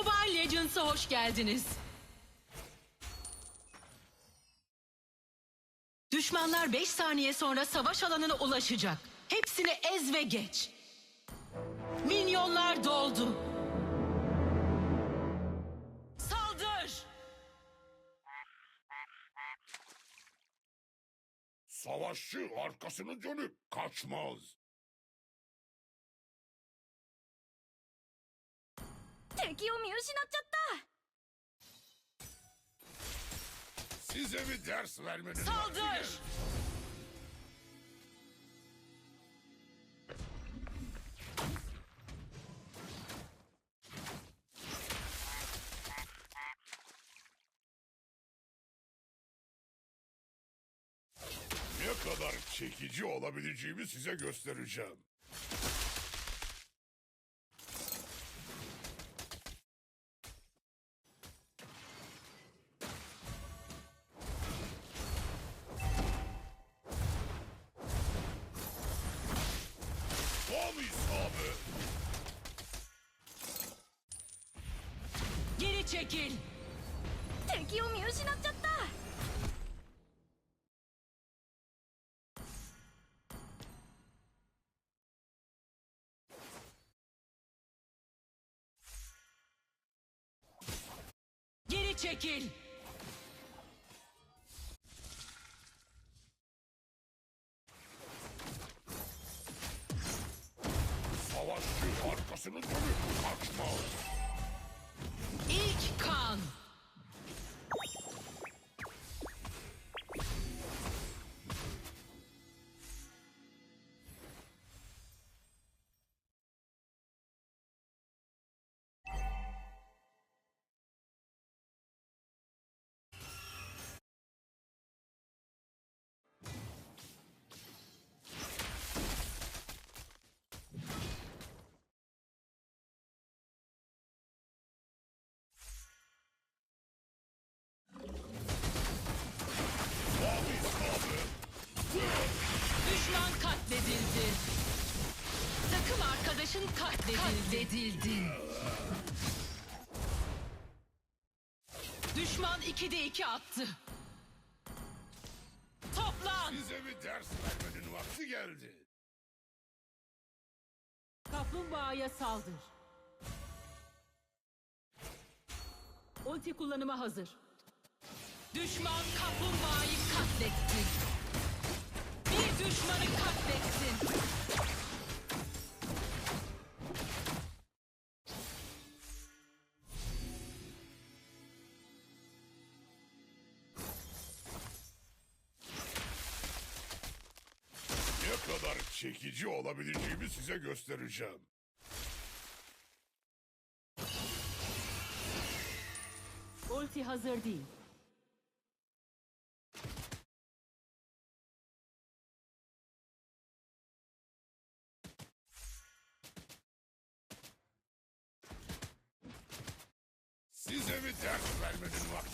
Mobile Legends'a hoş geldiniz. Düşmanlar 5 saniye sonra savaş alanına ulaşacak. Hepsini ez ve geç. Minyonlar doldu. Saldır! Savaşçı arkasını dönüp kaçmaz. 敵を見失っちゃった Size bir ders vermenin vakti Saldır! geldi. Ne kadar çekici olabileceğimi size göstereceğim. Geri Düşman katledildi. Takım arkadaşın katledildi. Düşman 2'de 2 attı. Toplan! Size bir ders vermenin vakti geldi. Kaplumbağaya saldır. Ulti kullanıma hazır. Düşman kaplumbağayı katletti. Ne kadar çekici olabileceğimi size göstereceğim. Ulti hazır değil.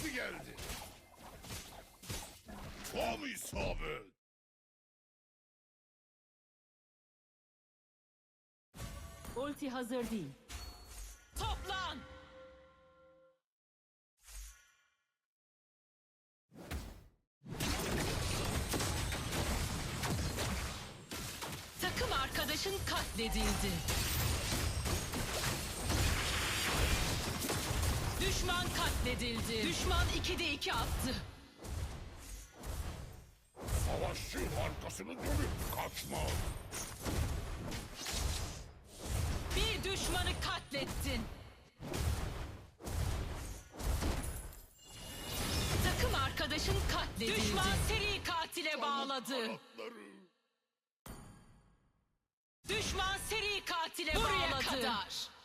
Vakti geldi. Tam isabet. Ulti hazır değil. Toplan! Takım arkadaşın katledildi. Düşman katledildi. Düşman 2'de 2 attı. Savaşçı arkasını dönüp kaçmaz. Bir düşmanı katlettin. Takım arkadaşın katledildi. Düşman seri katile bağladı. Düşman seri katile Buraya bağladı. kadar.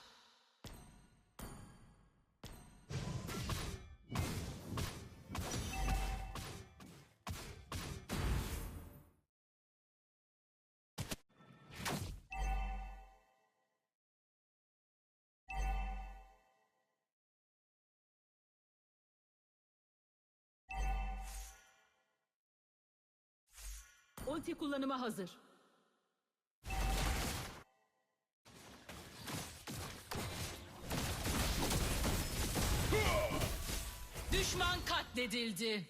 Ulti kullanıma hazır. Düşman katledildi.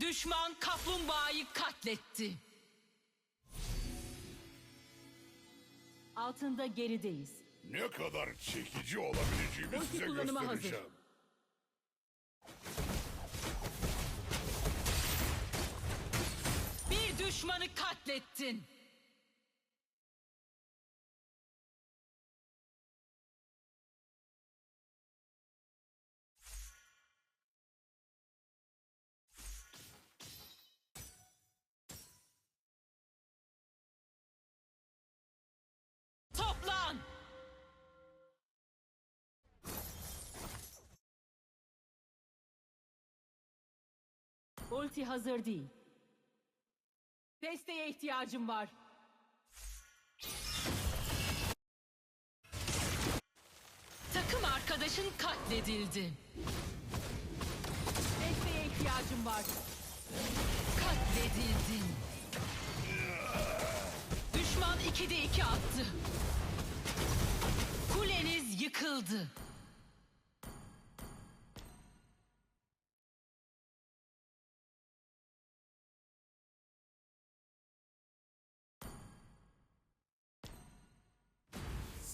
Düşman kaplumbağayı katletti. Altında gerideyiz. Ne kadar çekici olabileceğimi Ulti size kullanıma hazır. göstereceğim. Düşmanı katlettin. Ulti hazır değil. Desteğe ihtiyacım var. Takım arkadaşın katledildi. Desteğe ihtiyacım var. Katledildin. Düşman 2'de 2 attı. Kuleniz yıkıldı.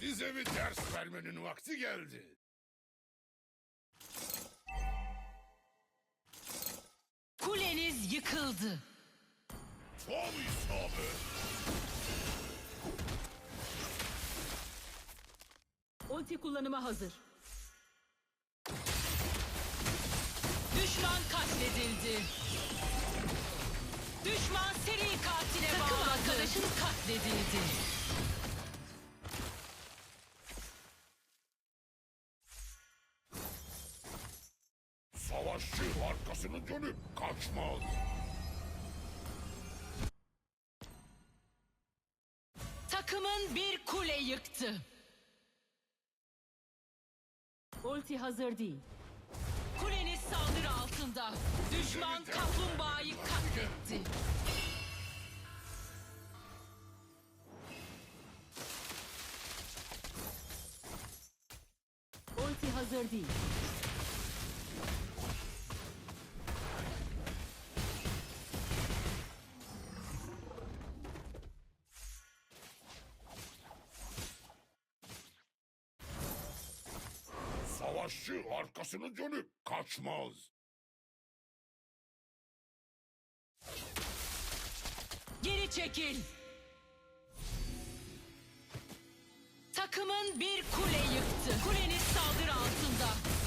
Size bir ders vermenin vakti geldi. Kuleniz yıkıldı. Tam isabet. Ulti kullanıma hazır. Düşman katledildi. Düşman seri katile Takım bağladı. Takım arkadaşın katledildi. Savaşçı arkasını dönüp kaçmaz. Takımın bir kule yıktı. Ulti hazır değil. Kuleniz saldırı altında. Düşman kaplumbağayı katletti. Ulti hazır değil. Arkasını dönüp kaçmaz. Geri çekil. Takımın bir kule yıktı. Kuleniz saldırı altında.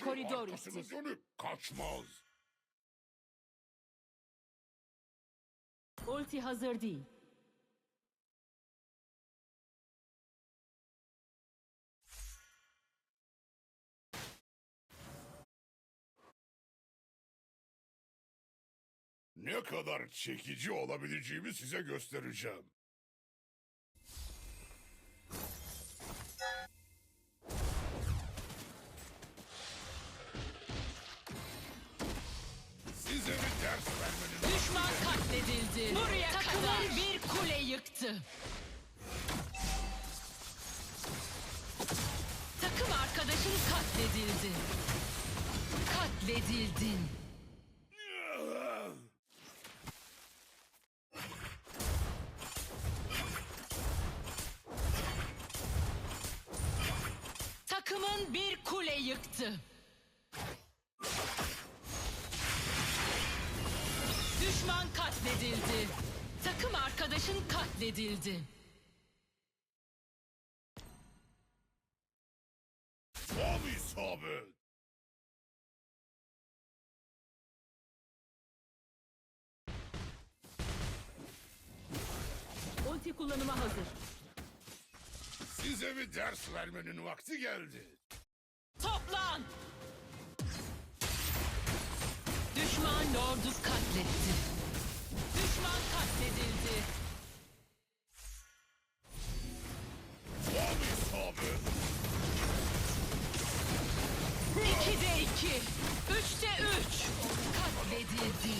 Koridor Arkasını dönüp kaçmaz. Ulti hazır değil. Ne kadar çekici olabileceğimi size göstereceğim. Buraya Takımın bir kule yıktı. Takım arkadaşın katledildi. Katledildin. Takımın bir kule yıktı. Düşman katledildi. Takım arkadaşın katledildi. tam isabet. Ulti kullanıma hazır. Size bir ders vermenin vakti geldi. Toplan! Düşman lordu katletti. Düşman katledildi. Tam isabet. İkide iki. Üçte üç. Katledildi.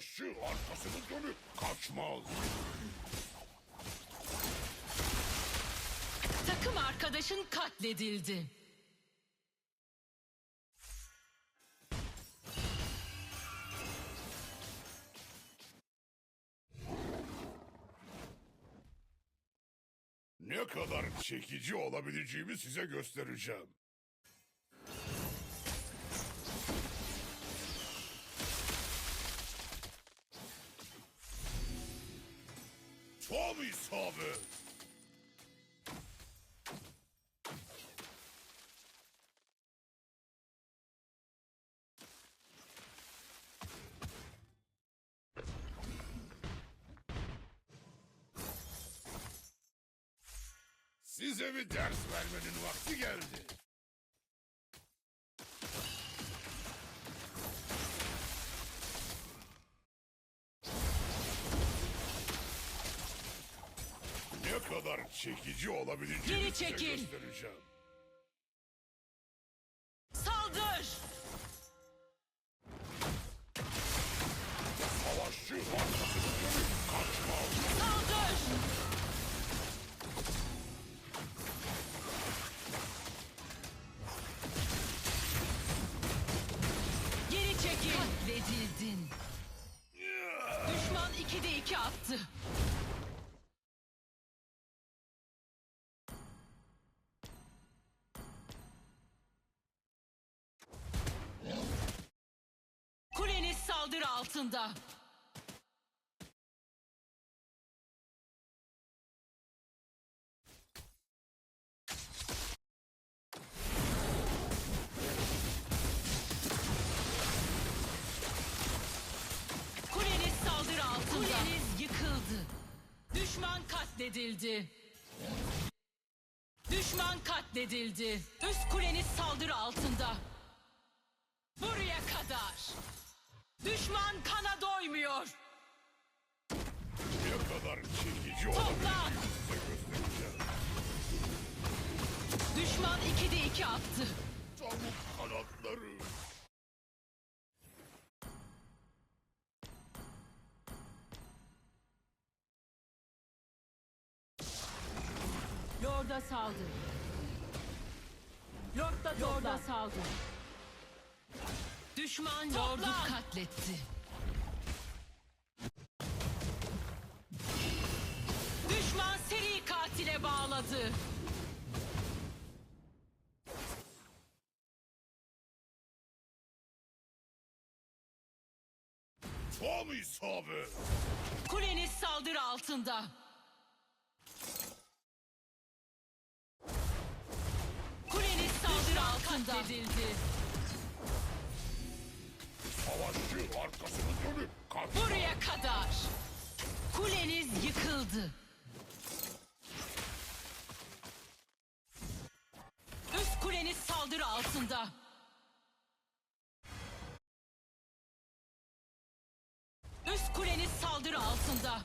Savaşçı arkasını dönüp kaçmaz. Takım arkadaşın katledildi. Ne kadar çekici olabileceğimi size göstereceğim. Tam isabet. Çekici olabileceğini Geri size çekil. göstereceğim. Saldır! Savaşçı arkasını dönüp kaçmaz. Saldır! Geri çekil! Katledildin. Düşman 2'de 2 attı. Altında. Kuleniz saldırı altında. Kuleniz yıkıldı. Düşman katledildi. Düşman katledildi. Üst kuleniz saldırı altında. Buraya kadar. Düşman kana doymuyor. Ne kadar çekici Toplan. Düşman 2'de 2 attı. Tavuk kanatları. Lord'a saldır. Lord da Lord'a saldır. Düşman Lord'u katletti. Düşman seri katile bağladı. Tam isabet. Kuleniz saldırı altında. Kuleniz saldırı altında. Katledildi. Savaşçı arkasını dönüp kaçmaz. Buraya kadar. Kuleniz yıkıldı. Üst kuleniz saldırı altında. Üst kuleniz saldırı altında.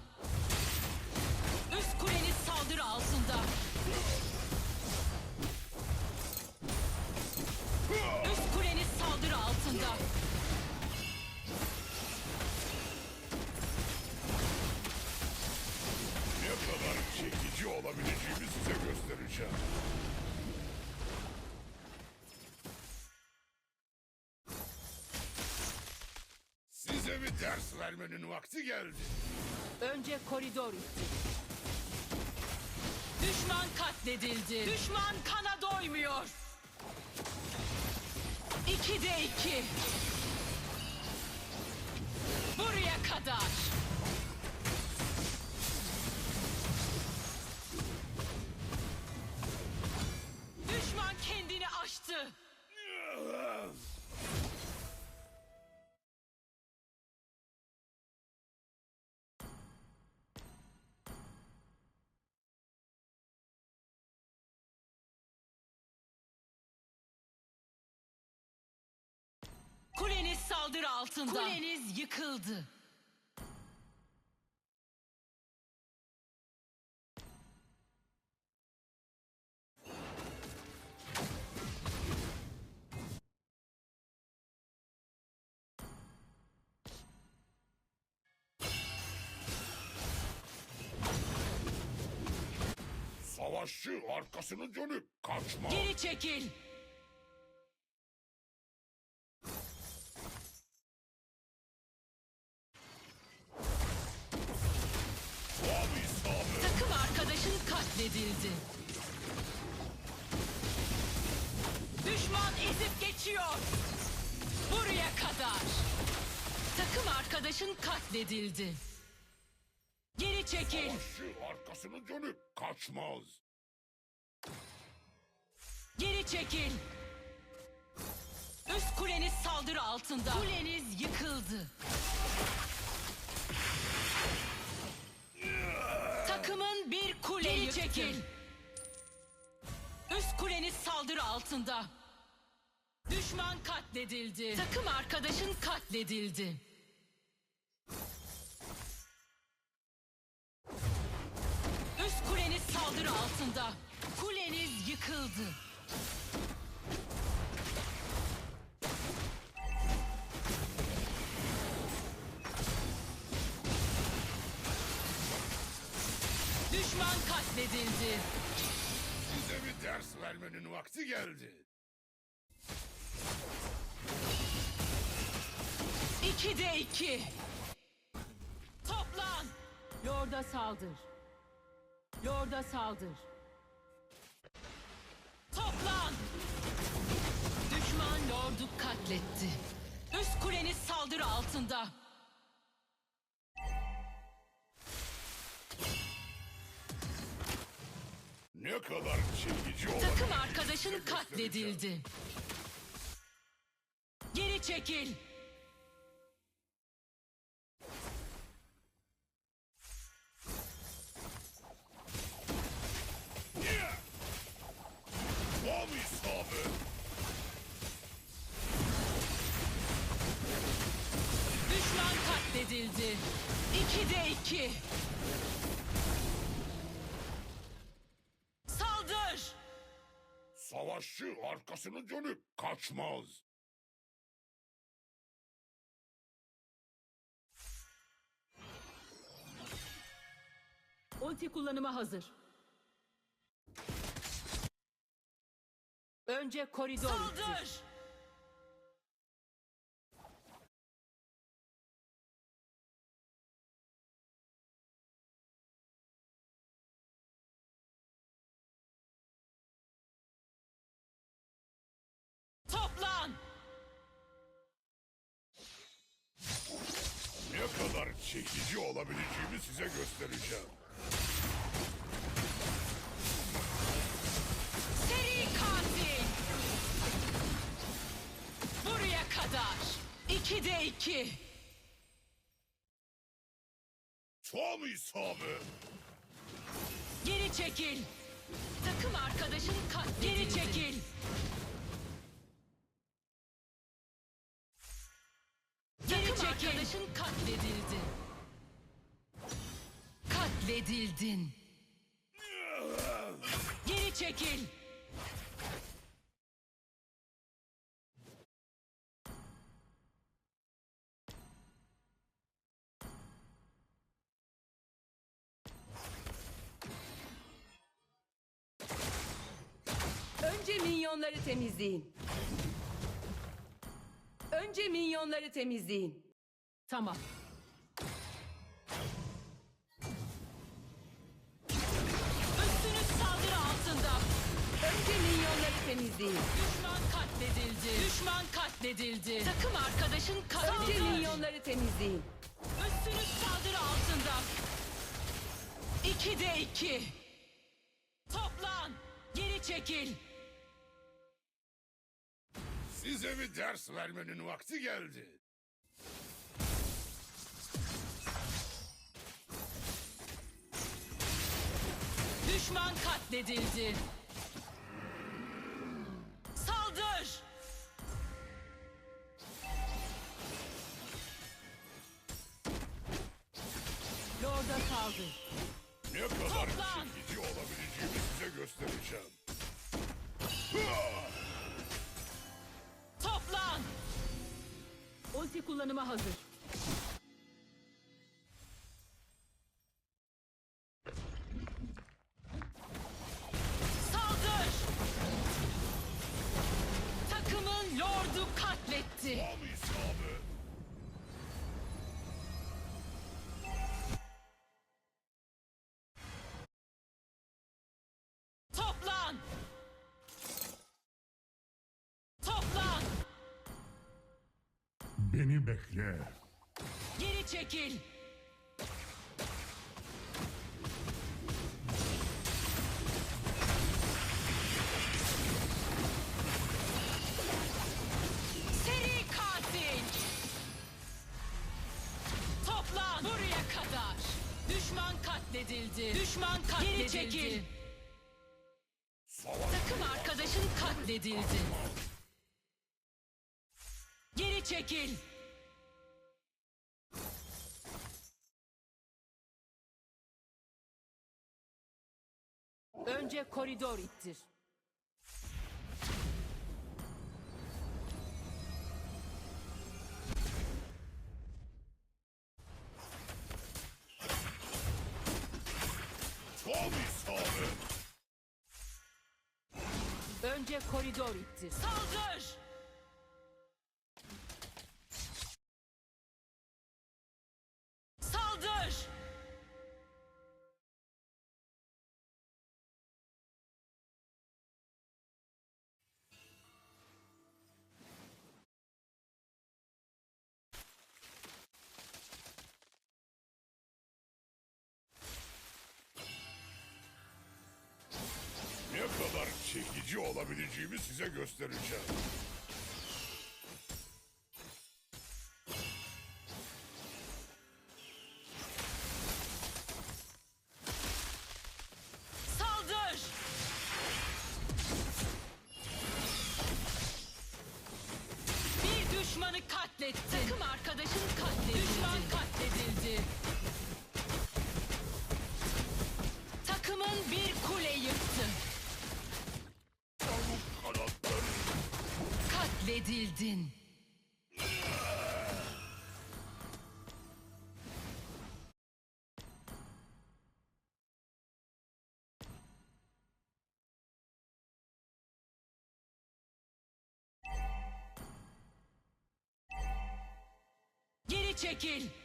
Göstereceğim. Size bir ders vermenin vakti geldi. Önce koridor itti. Düşman katledildi. Düşman kana doymuyor. İki de iki. Buraya kadar. Kuleniz saldırı altında. Kuleniz yıkıldı. Savaşçı arkasını dönüp kaçma. Geri çekil. Katledildi. Düşman ezip geçiyor. Buraya kadar. Takım arkadaşın katledildi. Geri çekil. Savaşçı arkasını dönüp kaçmaz. Geri çekil. Üst kuleniz saldırı altında. Kuleniz yıkıldı. Geri çekil. Üst kuleniz saldırı altında. Düşman katledildi. Takım arkadaşın katledildi. Üst kuleniz saldırı altında. Kuleniz yıkıldı. Katledildi. Size bir ders vermenin vakti geldi. İki de iki. Toplan. Lorda saldır. Lorda saldır. Toplan. Düşman lordu katletti. Üst kuleniz saldırı altında. Ne kadar çekici olabilir. Takım arkadaşın katledildi. Geri çekil. Arkasını dönüp kaçmaz. Ulti kullanıma hazır. Önce koridor Saldır. Toplan. Çekici olabileceğimi size göstereceğim. Seri katil. Buraya kadar. İki de iki. Tam isabet. Geri çekil. Takım Katledildin. Geri çekil. Önce minyonları temizleyin. Önce minyonları temizleyin. Tamam. Temizleyin. Düşman katledildi. Düşman katledildi. Takım arkadaşın Önce kazandı. minyonları temizleyin. Üstünüz saldırı altında. İki de iki. Toplan. Geri çekil. Size bir ders vermenin vakti geldi. Düşman katledildi. Saldır. Lord'a saldır. Ne kadar Toplan! çekici olabileceğimi size göstereceğim. Toplan. Ulti kullanıma hazır. Beni bekle. Geri çekil. Seri katil. Toplan buraya kadar. Düşman katledildi. Düşman katledildi. Geri çekil. Savaş Takım arkadaşın katledildi. Çekil. Önce koridor ittir. Önce koridor ittir. Saldır. Olabileceğimi size göstereceğim. Katledildin. Geri çekil.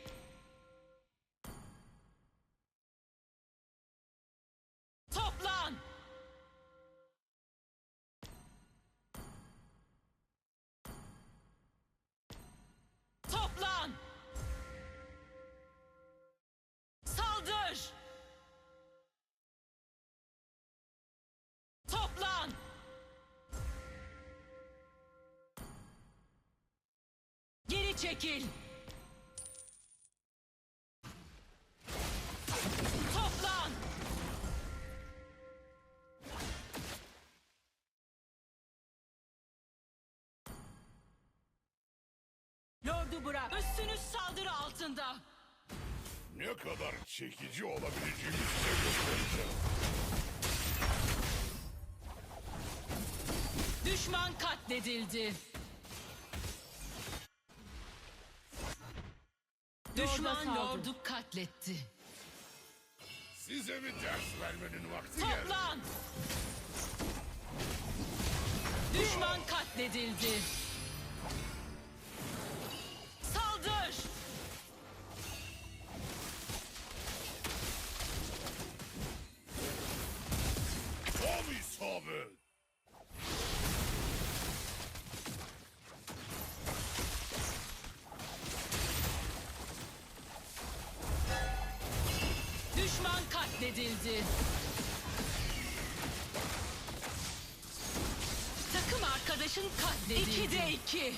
Çekil. Toplan. Lord'u bırak. Üstünüz saldırı altında. Ne kadar çekici olabileceğimi size göstereceğim. Düşman katledildi. Düşman lordu katletti. Size bir ders vermenin vakti geldi. Toplan. Düşman katledildi. Katledildi. Takım arkadaşın katledildi. İkide iki.